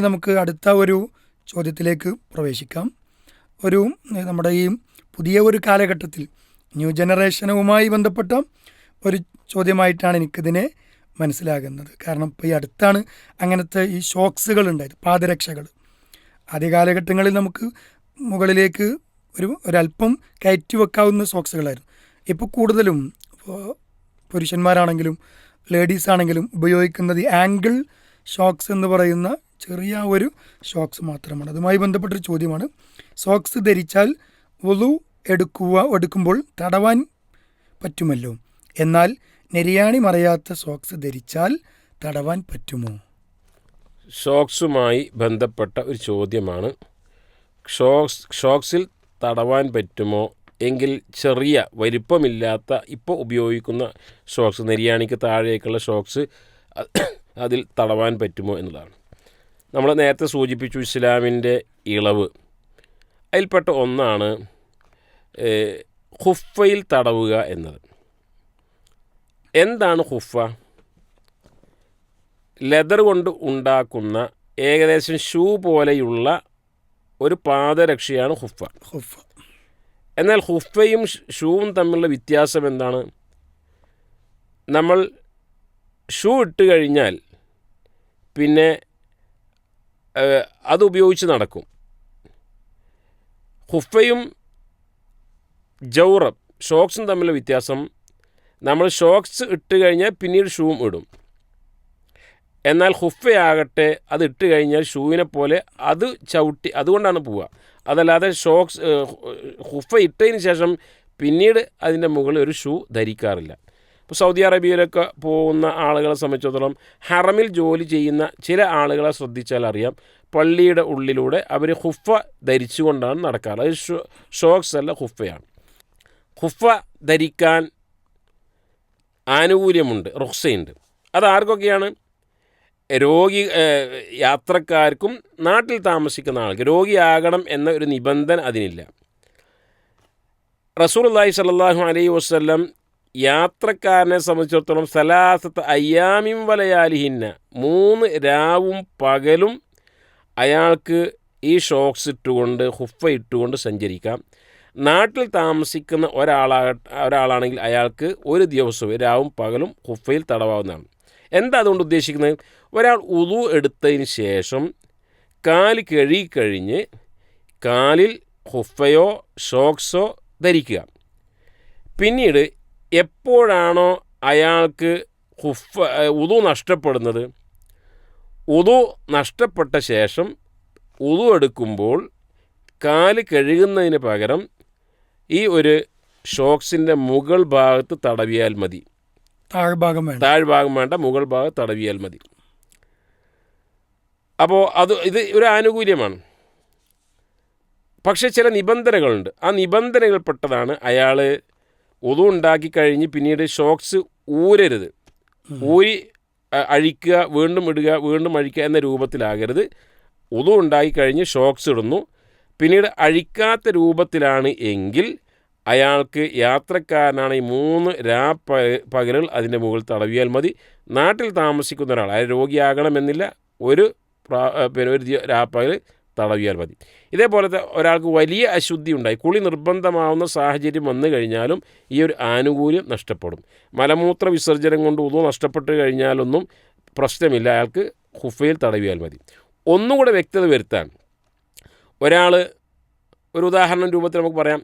നമുക്ക് അടുത്ത ഒരു ചോദ്യത്തിലേക്ക് പ്രവേശിക്കാം. ഒരു നമ്മുടെ ഈ പുതിയ ഒരു കാലഘട്ടത്തിൽ ന്യൂ ജനറേഷനുമായി ബന്ധപ്പെട്ട ഒരു ചോദ്യമായിട്ടാണ് എനിക്കിതിനെ മനസ്സിലാകുന്നത്. കാരണം ഇപ്പോൾ ഈ അടുത്താണ് അങ്ങനത്തെ ഈ ഷോക്സുകൾ ഉണ്ടായത് പാദരക്ഷകൾ. ആദ്യ കാലഘട്ടങ്ങളിൽ നമുക്ക് മുകളിലേക്ക് ഒരു ഒരല്പം കയറ്റി വെക്കാവുന്ന സോക്സുകളായിരുന്നു ഇപ്പോൾ കൂടുതലും പുരുഷന്മാരാണെങ്കിലും ലേഡീസ് ആണെങ്കിലും ഉപയോഗിക്കുന്നത് ആംഗിൾ ഷോക്സ് എന്ന് പറയുന്ന ചെറിയ ഒരു ഷോക്സ് മാത്രമാണ്. അതുമായി ബന്ധപ്പെട്ടൊരു ചോദ്യമാണ്. സോക്സ് ധരിച്ചാൽ വുളു എടുക്കുക എടുക്കുമ്പോൾ തടവാൻ പറ്റുമല്ലോ? എന്നാൽ നെരിയാണി മറയാത്ത സോക്സ് ധരിച്ചാൽ തടവാൻ പറ്റുമോ? ഷോക്സുമായി ബന്ധപ്പെട്ട ഒരു ചോദ്യമാണ്. ഷോക്സ് ഷോക്സിൽ തടവാൻ പറ്റുമോ? എങ്കിൽ ചെറിയ വലിപ്പമില്ലാത്ത ഇപ്പോൾ ഉപയോഗിക്കുന്ന ഷോക്സ് നെരിയാണിക്ക് താഴേക്കുള്ള ഷോക്സ് അതിൽ തടവാൻ പറ്റുമോ എന്നതാണ് നമ്മൾ നേരത്തെ സൂചിപ്പിച്ചു ഇസ്ലാമിന്റെ ഇളവ്. അതിൽപ്പെട്ട ഒന്നാണ് ഹുഫയിൽ തടവുക എന്നത്. എന്താണ് ഹുഫ? ലെതർ കൊണ്ട് ഉണ്ടാക്കുന്ന ഏകദേശം ഷൂ പോലെയുള്ള ഒരു പാദരക്ഷയാണ് ഹുഫ. ഹുഫ. എന്നാൽ ഹുഫയും ഷൂവും തമ്മിലുള്ള വ്യത്യാസം എന്താണ്? നമ്മൾ ഷൂ ഇട്ട് കഴിഞ്ഞാൽ പിന്നെ ഏഹ്, അത് നടക്കും. ഹുഫയും ജൗറം ഷോക്സും തമ്മിലുള്ള വ്യത്യാസം നമ്മൾ ഷോക്സ് ഇട്ട് കഴിഞ്ഞാൽ പിന്നീട് ഷൂവും ഇടും. എന്നാൽ ഹുഫയാകട്ടെ അത് ഇട്ട് കഴിഞ്ഞാൽ ഷൂവിനെ പോലെ അത് ചവിട്ടി അതുകൊണ്ടാണ് പോവുക. അതല്ലാതെ ഷോക്സ് ഹുഫ ഇട്ടതിന് ശേഷം പിന്നീട് അതിന്റെ മുകളിൽ ഒരു ഷൂ ധരിക്കാറില്ല. ഇപ്പോൾ സൗദി അറേബ്യയിലൊക്കെ പോകുന്ന ആളുകളെ സംബന്ധിച്ചിടത്തോളം ഹറമിൽ ജോലി ചെയ്യുന്ന ചില ആളുകളെ ശ്രദ്ധിച്ചാൽ അറിയാം പള്ളിയുടെ ഉള്ളിലൂടെ അവർ ഹുഫ ധരിച്ചുകൊണ്ടാണ് നടക്കാറ്. അത് ഷോക്സ് അല്ല ഹുഫയാണ്. ഹുഫ ധരിക്കാൻ ആനുകൂല്യമുണ്ട് റുക്സയുണ്ട് അത് ആർക്കൊക്കെയാണ് രോഗി യാത്രക്കാർക്കും നാട്ടിൽ താമസിക്കുന്ന ആൾക്ക് രോഗിയാകണം എന്ന ഒരു നിബന്ധന അതിനില്ല. റസൂർ അള്ളാഹി സല്ലാഹു അലൈഹി വസ്ല്ലം യാത്രക്കാരനെ സംബന്ധിച്ചിടത്തോളം സലാസത്ത് അയ്യാമിം വലയാലിഹിന്ന മൂന്ന് രാവും പകലും അയാൾക്ക് ഈ ഷോക്സ് ഇട്ടുകൊണ്ട് ഹുഫ ഇട്ടുകൊണ്ട് സഞ്ചരിക്കാം. നാട്ടിൽ താമസിക്കുന്ന ഒരാളാ ഒരാളാണെങ്കിൽ അയാൾക്ക് ഒരു ദിവസവും രാവും പകലും ഹുഫയിൽ തടവാവുന്നതാണ്. എന്താ അതുകൊണ്ട് ഉദ്ദേശിക്കുന്നത്? ഒരാൾ ഉതു എടുത്തതിന് ശേഷം കാൽ കഴുകിക്കഴിഞ്ഞ് കാലിൽ ഹുഫയോ ഷോക്സോ ധരിക്കുക. പിന്നീട് എപ്പോഴാണോ അയാൾക്ക് ഹുഫ ഉതു നഷ്ടപ്പെടുന്നത്? ഉതു നഷ്ടപ്പെട്ട ശേഷം ഉതു എടുക്കുമ്പോൾ കാൽ കഴുകുന്നതിന് പകരം ഈ ഒരു ഷോക്സിന്റെ മുകൾ ഭാഗത്ത് തടവിയാൽ മതി. താഴ്ഭാഗം വേണ്ട. താഴ്ഭാഗം വേണ്ട മുകൾ ഭാഗത്ത് തടവിയാൽ മതി. അപ്പോൾ അത് ഇത് ഒരു ആനുകൂല്യമാണ്. പക്ഷേ ചില നിബന്ധനകളുണ്ട്. ആ നിബന്ധനകൾ പെട്ടതാണ് അയാൾ ഒതു ഉണ്ടാക്കി കഴിഞ്ഞ് പിന്നീട് ഷോക്സ് ഊരരുത്. ഊരി അഴിക്കുക വീണ്ടും ഇടുക വീണ്ടും അഴിക്കുക എന്ന രൂപത്തിലാകരുത്. ഒതു ഉണ്ടാക്കി കഴിഞ്ഞ് ഷോക്സ് ഇടുന്നു. പിന്നീട് അഴിക്കാത്ത രൂപത്തിലാണ് എങ്കിൽ അയാൾക്ക് യാത്രക്കാരനാണ് ഈ മൂന്ന് രാ പകലുകൾ അതിന്റെ മുകളിൽ തടവിയാൽ മതി. നാട്ടിൽ താമസിക്കുന്ന ഒരാൾ അയാൾ രോഗിയാകണമെന്നില്ല. ഒരു പിന്നെ ഒരു രാപ്പകൽ തടവിയാൽ മതി. ഇതേപോലത്തെ ഒരാൾക്ക് വലിയ അശുദ്ധി ഉണ്ടായി. കുളി നിർബന്ധമാവുന്ന സാഹചര്യം വന്നു കഴിഞ്ഞാലും ഈ ഒരു ആനുകൂല്യം നഷ്ടപ്പെടും. മലമൂത്ര വിസർജനം കൊണ്ട് ഉതു നഷ്ടപ്പെട്ട് കഴിഞ്ഞാലൊന്നും പ്രശ്നമില്ല. അയാൾക്ക് ഹുഫയിൽ തടവിയാൽ മതി. ഒന്നുകൂടെ വ്യക്തത വരുത്താൻ ഒരാൾ ഒരു ഉദാഹരണം രൂപത്തിൽ നമുക്ക് പറയാം.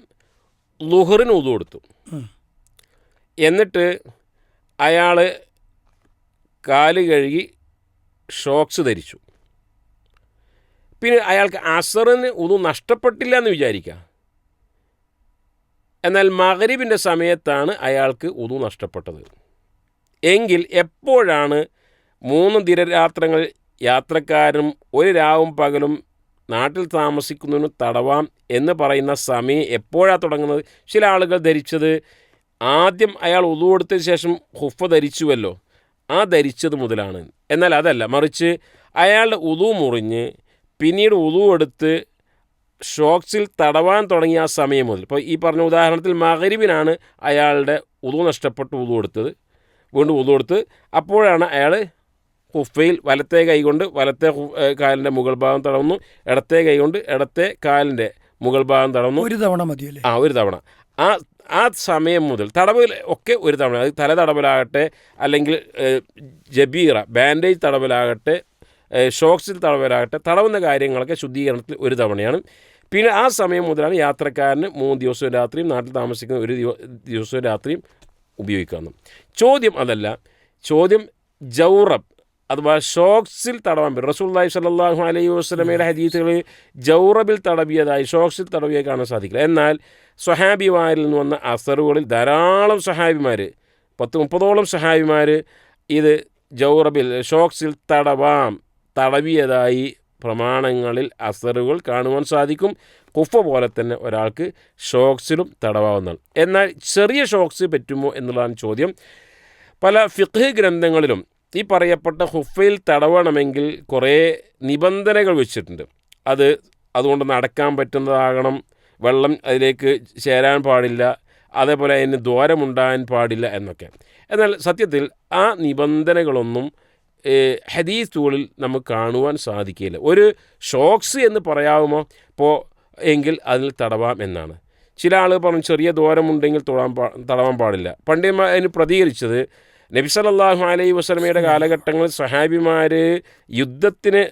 ലുഹറിന് ഉതു കൊടുത്തു. എന്നിട്ട് അയാൾ കാൽ കഴുകി ഷോക്സ് ധരിച്ചു. പിന്നെ അയാൾക്ക് അസറിന് ഒന്നും നഷ്ടപ്പെട്ടില്ല എന്ന് വിചാരിക്കുക എന്നാൽ മകരീബിന്റെ സമയത്താണ് അയാൾക്ക് ഒതു നഷ്ടപ്പെട്ടത്. എങ്കിൽ എപ്പോഴാണ് മൂന്ന് ദിനരാത്രങ്ങൾ യാത്രക്കാരും ഒരു രാവും പകലും നാട്ടിൽ താമസിക്കുന്നതിന് തടവാം എന്ന് പറയുന്ന സമയം എപ്പോഴാണ് തുടങ്ങുന്നത്? ചില ആളുകൾ ധരിച്ചത് ആദ്യം അയാൾ ഒതു കൊടുത്തതിന് ശേഷം ഹുഫ ധരിച്ചുവല്ലോ. ആ ധരിച്ചത് മുതലാണ്. എന്നാൽ അതല്ല മറിച്ച് അയാളുടെ ഉതു മുറിഞ്ഞ് പിന്നീട് ഉളുവെടുത്ത് ഷോക്സിൽ തടവാൻ തുടങ്ങിയ ആ സമയം മുതൽ. ഇപ്പോൾ ഈ പറഞ്ഞ ഉദാഹരണത്തിൽ മകരിബിനാണ് അയാളുടെ ഉതു നഷ്ടപ്പെട്ട് ഉതു കൊടുത്തത് വീണ്ടും ഉതു കൊടുത്ത് അപ്പോഴാണ് അയാൾ കുഫയിൽ വലത്തെ കൈകൊണ്ട് വലത്തെ കാലിന്റെ മുകൾ ഭാഗം തടവുന്നു. ഇടത്തെ കൈകൊണ്ട് ഇടത്തെ കാലിന്റെ മുകൾ ഭാഗം തടവുന്നു. ഒരു തവണ മതിയല്ലേ? ആ ഒരു തവണ. ആ ആ സമയം മുതൽ തടവൽ ഒക്കെ ഒരു തവണ. അത് തല തടവലാകട്ടെ അല്ലെങ്കിൽ ജബീറ ബാൻഡേജ് തടവലാകട്ടെ ഷോക്സിൽ തടവരാകട്ടെ തടവുന്ന കാര്യങ്ങളൊക്കെ ശുദ്ധീകരണത്തിൽ ഒരു തവണയാണ്. പിന്നെ ആ സമയം മുതലാണ് യാത്രക്കാരന് മൂന്ന് ദിവസവും രാത്രിയും നാട്ടിൽ താമസിക്കുന്ന ഒരു ദിവസവും രാത്രിയും ഉപയോഗിക്കാവുന്നു ചോദ്യം അതല്ല ചോദ്യം ജൗറബ് അഥവാ ഷോക്സിൽ തടവാൻ പറ്റും. റസൂല്ലായി സല്ലാഹു അലൈഹി വസ്ലമയുടെ ഹദീസുകളിൽ ജൗറബിൽ തടവിയതായി ഷോക്സിൽ തടവിയെ കാണാൻ സാധിക്കില്ല. എന്നാൽ സ്വഹാബിമാരിൽ നിന്ന് വന്ന അസറുകളിൽ ധാരാളം സഹാബിമാർ പത്ത് മുപ്പതോളം സഹാബിമാർ ഇത് ജൗറബിൽ ഷോക്സിൽ തടവാം. തടവിയതായി പ്രമാണങ്ങളിൽ അസറുകൾ കാണുവാൻ സാധിക്കും. കുഫ പോലെ തന്നെ ഒരാൾക്ക് ഷോക്സിലും തടവാവുന്നതാണ്. എന്നാൽ ചെറിയ ഷോക്സ് പറ്റുമോ എന്നുള്ളതാണ് ചോദ്യം. പല ഫിഖ് ഗ്രന്ഥങ്ങളിലും ഈ പറയപ്പെട്ട ഹുഫയിൽ തടവണമെങ്കിൽ കുറേ നിബന്ധനകൾ വെച്ചിട്ടുണ്ട്. അത് അതുകൊണ്ട് നടക്കാൻ പറ്റുന്നതാകണം. വെള്ളം അതിലേക്ക് ചേരാൻ പാടില്ല. അതേപോലെ അതിന് ദ്വാരമുണ്ടാകാൻ പാടില്ല എന്നൊക്കെ. എന്നാൽ സത്യത്തിൽ ആ നിബന്ധനകളൊന്നും ഹദീസുകളിൽ നമുക്ക് കാണുവാൻ സാധിക്കില്ല ഒരു ഷോക്സ് എന്ന് പറയാവുമോ? ഇപ്പോൾ എങ്കിൽ അതിൽ തടവാം എന്നാണ്. ചില ആളുകൾ പറഞ്ഞു ചെറിയ ദൂരമുണ്ടെങ്കിൽ തൊടാൻ പാ തടവാൻ പാടില്ല. പണ്ഡിതന്മാർ അതിന് പ്രതികരിച്ചത് നബിസലല്ലാഹു അലൈ അലൈഹി വസല്ലമയുടെ കാലഘട്ടങ്ങളിൽ സഹാബിമാർ യുദ്ധത്തിന്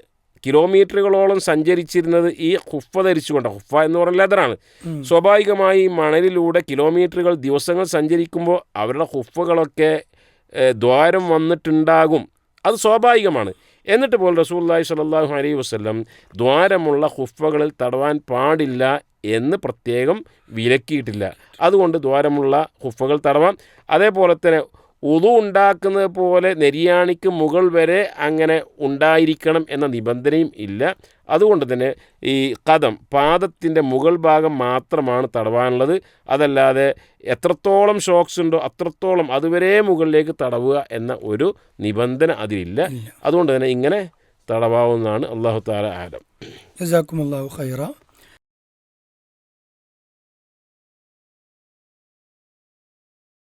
കിലോമീറ്ററുകളോളം സഞ്ചരിച്ചിരുന്നത് ഈ ഹുഫ ധരിച്ചുകൊണ്ടാണ് ഹുഫ എന്ന് പറഞ്ഞ ലെതറാണ്. സ്വാഭാവികമായി മണലിലൂടെ കിലോമീറ്ററുകൾ ദിവസങ്ങൾ സഞ്ചരിക്കുമ്പോൾ അവരുടെ ഹുഫകളൊക്കെ ദ്വാരം വന്നിട്ടുണ്ടാകും. അത് സ്വാഭാവികമാണ്. എന്നിട്ട് പോലും റസൂല്ലായി സ്വല്ലല്ലാഹു അലൈ വസ്ലം ദ്വാരമുള്ള ഹുഫകളിൽ തടവാൻ പാടില്ല എന്ന് പ്രത്യേകം വിലക്കിയിട്ടില്ല. അതുകൊണ്ട് ദ്വാരമുള്ള ഹുഫകൾ തടവാം. അതേപോലെ തന്നെ ഉതു ഉണ്ടാക്കുന്നത് പോലെ നെരിയാണിക്ക് മുകൾ വരെ അങ്ങനെ ഉണ്ടായിരിക്കണം എന്ന നിബന്ധനയും ഇല്ല. അതുകൊണ്ട് തന്നെ ഈ കഥം പാദത്തിന്റെ മുകൾ ഭാഗം മാത്രമാണ് തടവാനുള്ളത്. അതല്ലാതെ എത്രത്തോളം ഷോക്സ് ഉണ്ടോ അത്രത്തോളം അതുവരെ മുകളിലേക്ക് തടവുക എന്ന ഒരു നിബന്ധന അതിലില്ല. അതുകൊണ്ട് തന്നെ ഇങ്ങനെ തടവാവുന്നതാണ് അള്ളാഹു താല ആലം. ജസാക്കുമുല്ലാഹു ഖൈറ.